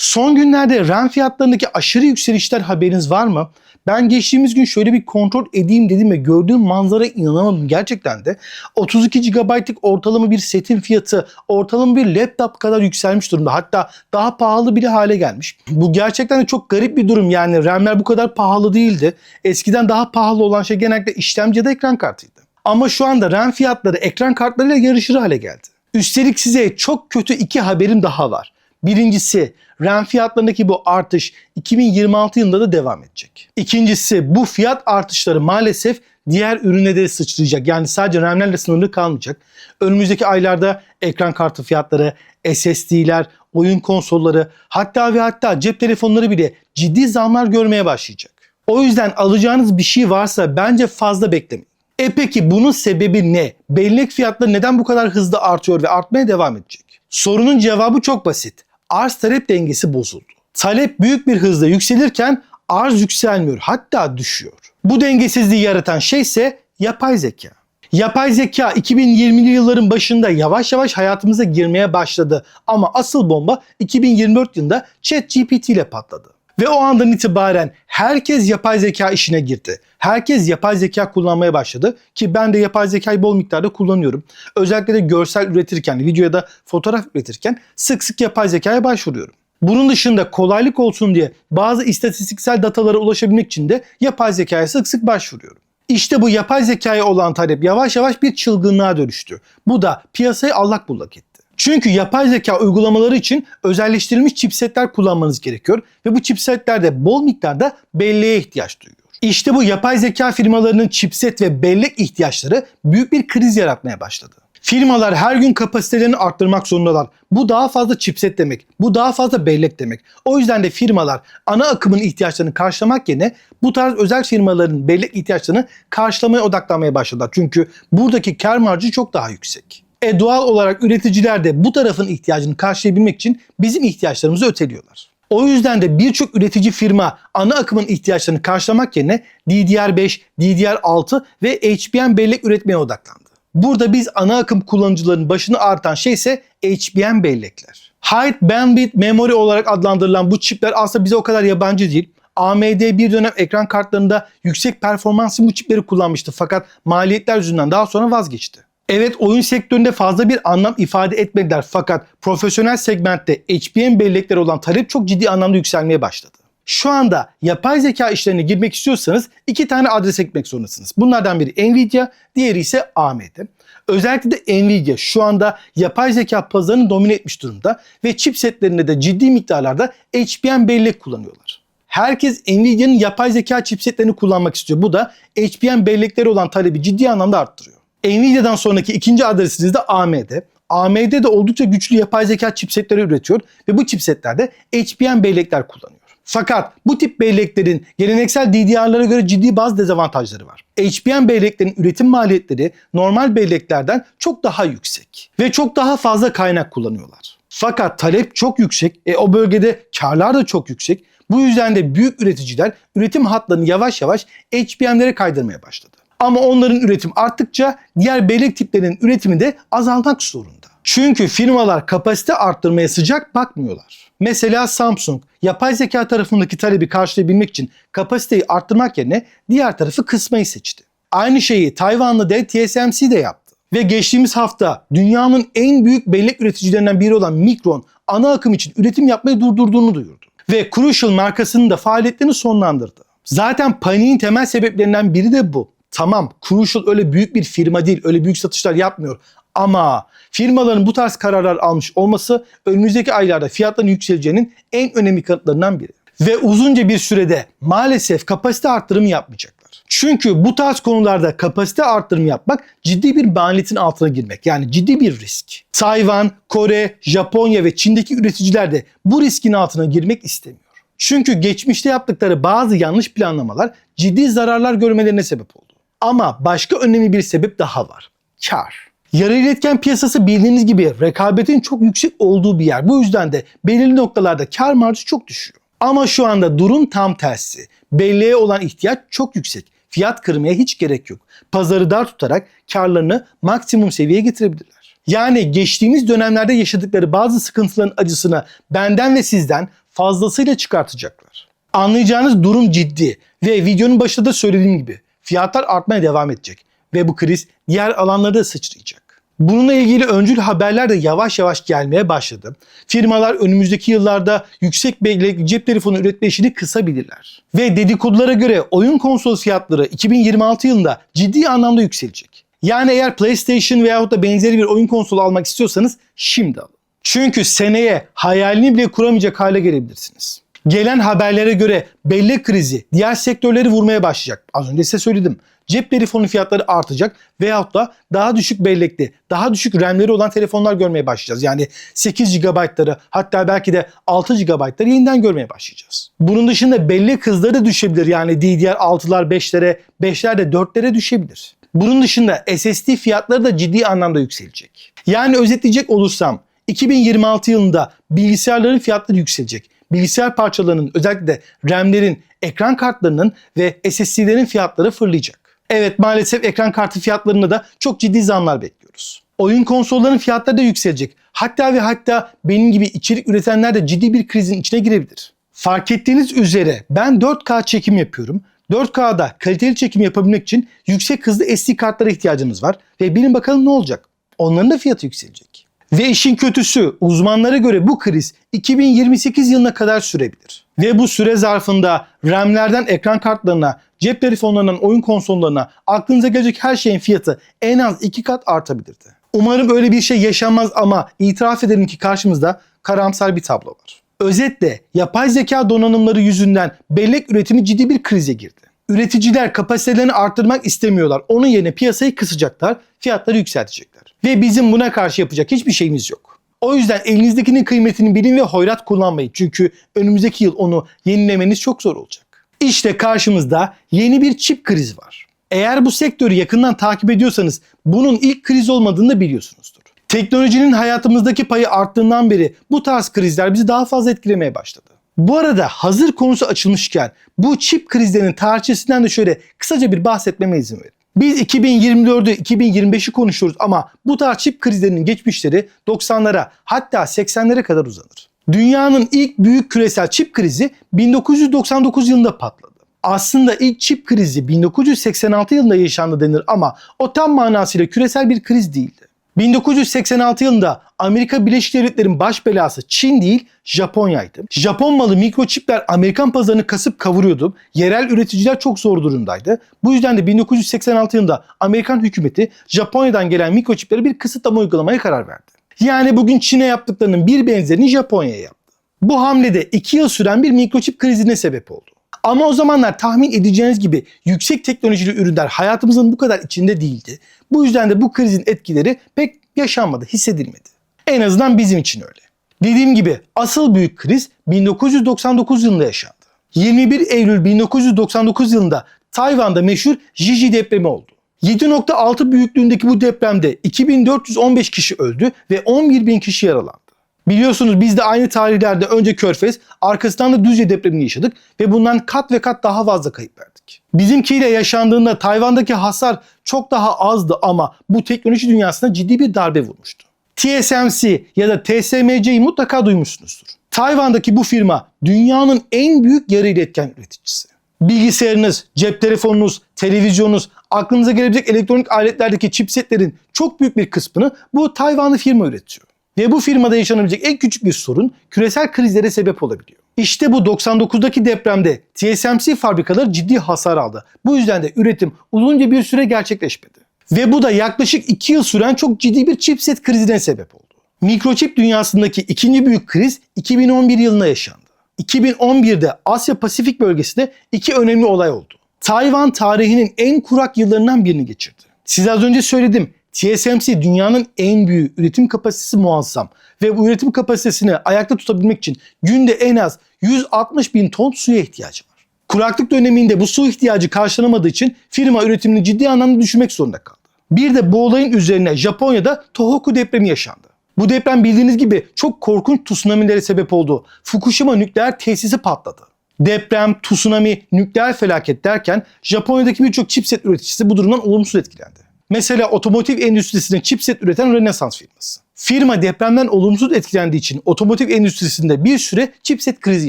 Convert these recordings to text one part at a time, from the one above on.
Son günlerde RAM fiyatlarındaki aşırı yükselişler haberiniz var mı? Ben geçtiğimiz gün şöyle bir kontrol edeyim dedim ve gördüğüm manzara inanamadım gerçekten de. 32 GB'lık ortalama bir setin fiyatı ortalama bir laptop kadar yükselmiş durumda. Hatta daha pahalı bir hale gelmiş. Bu gerçekten de çok garip bir durum yani RAM'ler bu kadar pahalı değildi. Eskiden daha pahalı olan şey genellikle işlemci da ekran kartıydı. Ama şu anda RAM fiyatları ekran kartlarıyla yarışır hale geldi. Üstelik size çok kötü iki haberim daha var. Birincisi RAM fiyatlarındaki bu artış 2026 yılında da devam edecek. İkincisi bu fiyat artışları maalesef diğer ürüne de sıçrayacak. Yani sadece RAM'lerle sınırlı kalmayacak. Önümüzdeki aylarda ekran kartı fiyatları, SSD'ler, oyun konsolları hatta ve hatta cep telefonları bile ciddi zamlar görmeye başlayacak. O yüzden alacağınız bir şey varsa bence fazla beklemeyin. E peki bunun sebebi ne? Bellek fiyatları neden bu kadar hızlı artıyor ve artmaya devam edecek? Sorunun cevabı çok basit. Arz talep dengesi bozuldu. Talep büyük bir hızla yükselirken arz yükselmiyor hatta düşüyor. Bu dengesizliği yaratan şey ise yapay zeka. Yapay zeka 2020'li yılların başında yavaş yavaş hayatımıza girmeye başladı ama asıl bomba 2024 yılında ChatGPT ile patladı. Ve o andan itibaren herkes yapay zeka işine girdi. Herkes yapay zeka kullanmaya başladı ki ben de yapay zekayı bol miktarda kullanıyorum. Özellikle de görsel üretirken, video ya da fotoğraf üretirken sık sık yapay zekaya başvuruyorum. Bunun dışında kolaylık olsun diye bazı istatistiksel datalara ulaşabilmek için de yapay zekaya sık sık başvuruyorum. İşte bu yapay zekaya olan talep yavaş yavaş bir çılgınlığa dönüştü. Bu da piyasayı allak bullak etti. Çünkü yapay zeka uygulamaları için özelleştirilmiş chipsetler kullanmanız gerekiyor ve bu chipsetlerde bol miktarda belleğe ihtiyaç duyuyor. İşte bu yapay zeka firmalarının chipset ve bellek ihtiyaçları büyük bir kriz yaratmaya başladı. Firmalar her gün kapasitelerini arttırmak zorundalar. Bu daha fazla chipset demek. Bu daha fazla bellek demek. O yüzden de firmalar ana akımın ihtiyaçlarını karşılamak yerine bu tarz özel firmaların bellek ihtiyaçlarını karşılamaya odaklanmaya başladılar. Çünkü buradaki kar marjı çok daha yüksek. E doğal olarak üreticiler de bu tarafın ihtiyacını karşılayabilmek için bizim ihtiyaçlarımızı öteliyorlar. O yüzden de birçok üretici firma ana akımın ihtiyaçlarını karşılamak yerine DDR5, DDR6 ve HBM bellek üretmeye odaklandı. Burada biz ana akım kullanıcıların başını artan şey ise HBM bellekler. High Bandwidth Memory olarak adlandırılan bu çipler aslında bize o kadar yabancı değil. AMD bir dönem ekran kartlarında yüksek performanslı bu çipleri kullanmıştı fakat maliyetler yüzünden daha sonra vazgeçti. Evet oyun sektöründe fazla bir anlam ifade etmediler fakat profesyonel segmentte HBM bellekleri olan talep çok ciddi anlamda yükselmeye başladı. Şu anda yapay zeka işlerine girmek istiyorsanız iki tane adres eklemek zorundasınız. Bunlardan biri Nvidia, diğeri ise AMD. Özellikle de Nvidia şu anda yapay zeka pazarını domine etmiş durumda ve chipsetlerinde de ciddi miktarlarda HBM bellek kullanıyorlar. Herkes Nvidia'nın yapay zeka chipsetlerini kullanmak istiyor. Bu da HBM bellekleri olan talebi ciddi anlamda arttırıyor. Nvidia'dan sonraki ikinci adresiniz de AMD. AMD de oldukça güçlü yapay zeka chipsetleri üretiyor ve bu chipsetlerde HBM bellekler kullanıyor. Fakat bu tip belleklerin geleneksel DDR'lara göre ciddi bazı dezavantajları var. HBM belleklerin üretim maliyetleri normal belleklerden çok daha yüksek ve çok daha fazla kaynak kullanıyorlar. Fakat talep çok yüksek, e, o bölgede karlar da çok yüksek. Bu yüzden de büyük üreticiler üretim hatlarını yavaş yavaş HBM'lere kaydırmaya başladı. Ama onların üretim arttıkça diğer bellek tiplerinin üretimi de azalmak zorunda. Çünkü firmalar kapasite arttırmaya sıcak bakmıyorlar. Mesela Samsung yapay zeka tarafındaki talebi karşılayabilmek için kapasiteyi arttırmak yerine diğer tarafı kısmayı seçti. Aynı şeyi Tayvanlı dev TSMC de yaptı. Ve geçtiğimiz hafta dünyanın en büyük bellek üreticilerinden biri olan Micron ana akım için üretim yapmayı durdurduğunu duyurdu. Ve Crucial markasının da faaliyetlerini sonlandırdı. Zaten paniğin temel sebeplerinden biri de bu. Tamam Crucial öyle büyük bir firma değil, öyle büyük satışlar yapmıyor. Ama firmaların bu tarz kararlar almış olması önümüzdeki aylarda fiyatların yükseleceğinin en önemli kanıtlarından biri. Ve uzunca bir sürede maalesef kapasite arttırımı yapmayacaklar. Çünkü bu tarz konularda kapasite arttırımı yapmak ciddi bir maliyetin altına girmek. Yani ciddi bir risk. Tayvan, Kore, Japonya ve Çin'deki üreticiler de bu riskin altına girmek istemiyor. Çünkü geçmişte yaptıkları bazı yanlış planlamalar ciddi zararlar görmelerine sebep oldu. Ama başka önemli bir sebep daha var. Kar. Yarı iletken piyasası bildiğiniz gibi rekabetin çok yüksek olduğu bir yer. Bu yüzden de belirli noktalarda kar marjı çok düşüyor. Ama şu anda durum tam tersi. Belleğe olan ihtiyaç çok yüksek. Fiyat kırmaya hiç gerek yok. Pazarı dar tutarak karlarını maksimum seviyeye getirebilirler. Yani geçtiğimiz dönemlerde yaşadıkları bazı sıkıntıların acısını benden ve sizden fazlasıyla çıkartacaklar. Anlayacağınız durum ciddi ve videonun başında da söylediğim gibi fiyatlar artmaya devam edecek ve bu kriz diğer alanlara da sıçrayacak. Bununla ilgili öncül haberler de yavaş yavaş gelmeye başladı. Firmalar önümüzdeki yıllarda yüksek bellekli cep telefonu üretme işini kısabilirler. Ve dedikodulara göre oyun konsol fiyatları 2026 yılında ciddi anlamda yükselecek. Yani eğer PlayStation veyahut da benzeri bir oyun konsolu almak istiyorsanız şimdi alın. Çünkü seneye hayalini bile kuramayacak hale gelebilirsiniz. Gelen haberlere göre bellek krizi diğer sektörleri vurmaya başlayacak. Az önce size söyledim. Cep telefonu fiyatları artacak veyahut da daha düşük bellekli, daha düşük RAM'leri olan telefonlar görmeye başlayacağız. Yani 8 GB'ları hatta belki de 6 GB'ları yeniden görmeye başlayacağız. Bunun dışında bellek hızları da düşebilir. Yani DDR6'lar 5'lere, 5'ler de 4'lere düşebilir. Bunun dışında SSD fiyatları da ciddi anlamda yükselecek. Yani özetleyecek olursam 2026 yılında bilgisayarların fiyatları yükselecek. Bilgisayar parçalarının özellikle de RAM'lerin, ekran kartlarının ve SSD'lerin fiyatları fırlayacak. Evet maalesef ekran kartı fiyatlarında da çok ciddi zamlar bekliyoruz. Oyun konsollarının fiyatları da yükselecek. Hatta ve hatta benim gibi içerik üretenler de ciddi bir krizin içine girebilir. Fark ettiğiniz üzere ben 4K çekim yapıyorum. 4K'da kaliteli çekim yapabilmek için yüksek hızlı SD kartlara ihtiyacımız var. Ve bilin bakalım ne olacak? Onların da fiyatı yükselecek. Ve işin kötüsü uzmanlara göre bu kriz 2028 yılına kadar sürebilir. Ve bu süre zarfında RAM'lerden ekran kartlarına, cep telefonlarından oyun konsollarına aklınıza gelecek her şeyin fiyatı en az iki kat artabilirdi. Umarım öyle bir şey yaşanmaz ama itiraf edelim ki karşımızda karamsar bir tablo var. Özetle yapay zeka donanımları yüzünden bellek üretimi ciddi bir krize girdi. Üreticiler kapasitelerini arttırmak istemiyorlar. Onun yerine piyasayı kısacaklar, fiyatları yükseltecekler. Ve bizim buna karşı yapacak hiçbir şeyimiz yok. O yüzden elinizdekinin kıymetini bilin ve hoyrat kullanmayın. Çünkü önümüzdeki yıl onu yenilemeniz çok zor olacak. İşte karşımızda yeni bir çip krizi var. Eğer bu sektörü yakından takip ediyorsanız bunun ilk kriz olmadığını da biliyorsunuzdur. Teknolojinin hayatımızdaki payı arttığından beri bu tarz krizler bizi daha fazla etkilemeye başladı. Bu arada hazır konusu açılmışken bu çip krizlerinin tarihçesinden de şöyle kısaca bir bahsetmeme izin verin. Biz 2024'ü 2025'i konuşuyoruz ama bu tarz çip krizlerinin geçmişleri 90'lara hatta 80'lere kadar uzanır. Dünyanın ilk büyük küresel çip krizi 1999 yılında patladı. Aslında ilk çip krizi 1986 yılında yaşandı denir ama o tam manasıyla küresel bir kriz değildi. 1986 yılında Amerika Birleşik Devletleri'nin baş belası Çin değil Japonya'ydı. Japon malı mikroçipler Amerikan pazarını kasıp kavuruyordu. Yerel üreticiler çok zor durumdaydı. Bu yüzden de 1986 yılında Amerikan hükümeti Japonya'dan gelen mikroçiplere bir kısıtlama uygulamaya karar verdi. Yani bugün Çin'e yaptıklarının bir benzerini Japonya'ya yaptı. Bu hamlede 2 yıl süren bir mikroçip krizine sebep oldu. Ama o zamanlar tahmin edeceğiniz gibi yüksek teknolojili ürünler hayatımızın bu kadar içinde değildi. Bu yüzden de bu krizin etkileri pek yaşanmadı, hissedilmedi. En azından bizim için öyle. Dediğim gibi asıl büyük kriz 1999 yılında yaşandı. 21 Eylül 1999 yılında Tayvan'da meşhur Jiji depremi oldu. 7.6 büyüklüğündeki bu depremde 2415 kişi öldü ve 11.000 kişi yaralandı. Biliyorsunuz biz de aynı tarihlerde önce Körfez, arkasından da Düzce depremini yaşadık ve bundan kat ve kat daha fazla kayıp verdik. Bizimkiyle yaşandığında Tayvan'daki hasar çok daha azdı ama bu teknoloji dünyasına ciddi bir darbe vurmuştu. TSMC ya da TSMC'yi mutlaka duymuşsunuzdur. Tayvan'daki bu firma dünyanın en büyük yarı iletken üreticisi. Bilgisayarınız, cep telefonunuz, televizyonunuz, aklınıza gelebilecek elektronik aletlerdeki chipsetlerin çok büyük bir kısmını bu Tayvanlı firma üretiyor. Ve bu firmada yaşanabilecek en küçük bir sorun küresel krizlere sebep olabiliyor. İşte bu 99'daki depremde TSMC fabrikaları ciddi hasar aldı. Bu yüzden de üretim uzunca bir süre gerçekleşmedi. Ve bu da yaklaşık 2 yıl süren çok ciddi bir chipset krizine sebep oldu. Mikroçip dünyasındaki ikinci büyük kriz 2011 yılında yaşandı. 2011'de Asya Pasifik bölgesinde iki önemli olay oldu. Tayvan tarihinin en kurak yıllarından birini geçirdi. Size az önce söyledim. TSMC dünyanın en büyük üretim kapasitesi muazzam ve bu üretim kapasitesini ayakta tutabilmek için günde en az 160 bin ton suya ihtiyacı var. Kuraklık döneminde bu su ihtiyacı karşılanamadığı için firma üretimini ciddi anlamda düşürmek zorunda kaldı. Bir de bu olayın üzerine Japonya'da Tohoku depremi yaşandı. Bu deprem bildiğiniz gibi çok korkunç tsunamilere sebep oldu. Fukushima nükleer tesisi patladı. Deprem, tsunami, nükleer felaket derken Japonya'daki birçok chipset üreticisi bu durumdan olumsuz etkilendi. Mesela otomotiv endüstrisinde chipset üreten Rönesans firması. Firma depremden olumsuz etkilendiği için otomotiv endüstrisinde bir süre chipset krizi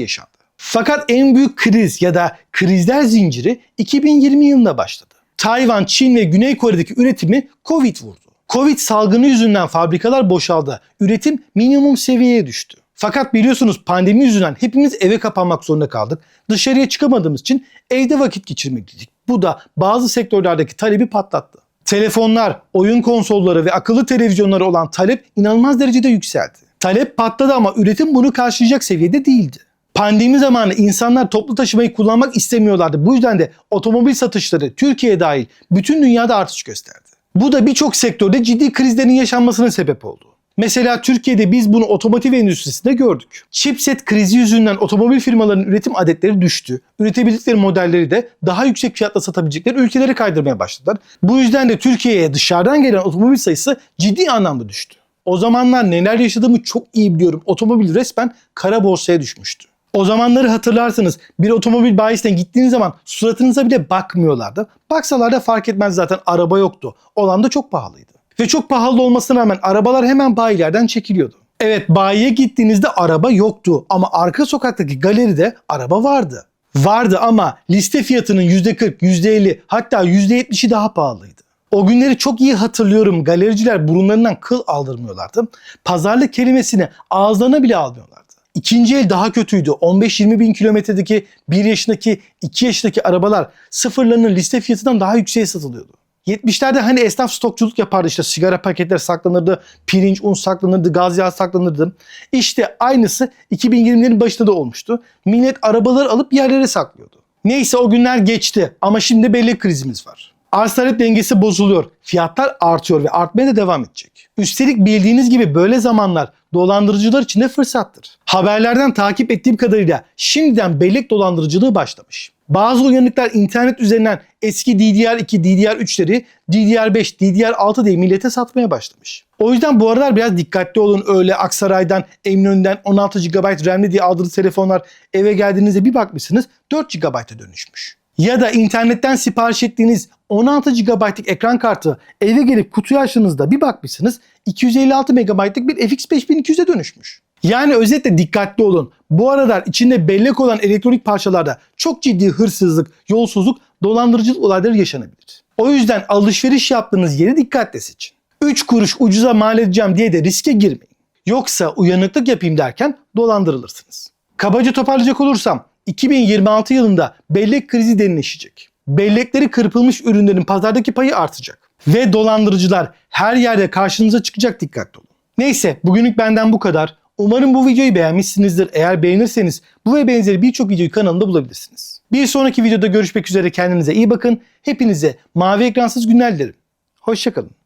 yaşandı. Fakat en büyük kriz ya da krizler zinciri 2020 yılında başladı. Tayvan, Çin ve Güney Kore'deki üretimi Covid vurdu. Covid salgını yüzünden fabrikalar boşaldı. Üretim minimum seviyeye düştü. Fakat biliyorsunuz pandemi yüzünden hepimiz eve kapanmak zorunda kaldık. Dışarıya çıkamadığımız için evde vakit geçirmekteydik. Bu da bazı sektörlerdeki talebi patlattı. Telefonlar, oyun konsolları ve akıllı televizyonlara olan talep inanılmaz derecede yükseldi. Talep patladı ama üretim bunu karşılayacak seviyede değildi. Pandemi zamanı insanlar toplu taşımayı kullanmak istemiyorlardı. Bu yüzden de otomobil satışları Türkiye dahil bütün dünyada artış gösterdi. Bu da birçok sektörde ciddi krizlerin yaşanmasına sebep oldu. Mesela Türkiye'de biz bunu otomotiv endüstrisinde gördük. Chipset krizi yüzünden otomobil firmalarının üretim adetleri düştü. Üretebildikleri modelleri de daha yüksek fiyatla satabilecekleri ülkelere kaydırmaya başladılar. Bu yüzden de Türkiye'ye dışarıdan gelen otomobil sayısı ciddi anlamda düştü. O zamanlar neler yaşadığımı çok iyi biliyorum. Otomobil resmen kara borsaya düşmüştü. O zamanları hatırlarsınız. Bir otomobil bayisine gittiğiniz zaman suratınıza bile bakmıyorlardı. Baksalar da fark etmez zaten araba yoktu. Olan da çok pahalıydı. Ve çok pahalı olmasına rağmen arabalar hemen bayilerden çekiliyordu. Evet bayiye gittiğinizde araba yoktu ama arka sokaktaki galeride araba vardı. Vardı ama liste fiyatının %40, %50 hatta %70'i daha pahalıydı. O günleri çok iyi hatırlıyorum. Galericiler burunlarından kıl aldırmıyorlardı. Pazarlık kelimesini ağızlarına bile almıyorlardı. İkinci el daha kötüydü. 15-20 bin kilometredeki 1 yaşındaki 2 yaşındaki arabalar sıfırlarının liste fiyatından daha yükseğe satılıyordu. 70'lerde hani esnaf stokçuluk yapardı işte sigara paketleri saklanırdı, pirinç, un saklanırdı, gaz yağı saklanırdı. İşte aynısı 2020'lerin başında da olmuştu. Millet arabaları alıp yerlere saklıyordu. Neyse o günler geçti ama şimdi bellek krizimiz var. Arz talep dengesi bozuluyor. Fiyatlar artıyor ve artmaya da devam edecek. Üstelik bildiğiniz gibi böyle zamanlar dolandırıcılar için de fırsattır. Haberlerden takip ettiğim kadarıyla şimdiden bellek dolandırıcılığı başlamış. Bazı uyanıklar internet üzerinden eski DDR2, DDR3'leri DDR5, DDR6 diye millete satmaya başlamış. O yüzden bu aralar biraz dikkatli olun. Öyle Aksaray'dan, Eminönü'nden 16 GB RAM'li diye aldığınız telefonlar eve geldiğinizde bir bakmışsınız 4 GB'a dönüşmüş. Ya da internetten sipariş ettiğiniz 16 GB'lık ekran kartı eve gelip kutuyu açtığınızda bir bakmışsınız 256 MB'lık bir FX 5200'e dönüşmüş. Yani özetle dikkatli olun. Bu aralar içinde bellek olan elektronik parçalarda çok ciddi hırsızlık, yolsuzluk, dolandırıcılık olayları yaşanabilir. O yüzden alışveriş yaptığınız yeri dikkatle seçin. 3 kuruş ucuza mal edeceğim diye de riske girmeyin. Yoksa uyanıklık yapayım derken dolandırılırsınız. Kabaca toparlayacak olursam 2026 yılında bellek krizi derinleşecek. Bellekleri kırpılmış ürünlerin pazardaki payı artacak. Ve dolandırıcılar her yerde karşınıza çıkacak dikkatli olun. Neyse bugünlük benden bu kadar. Umarım bu videoyu beğenmişsinizdir. Eğer beğenirseniz bu ve benzeri birçok videoyu kanalımda bulabilirsiniz. Bir sonraki videoda görüşmek üzere kendinize iyi bakın. Hepinize mavi ekransız günler dilerim. Hoşçakalın.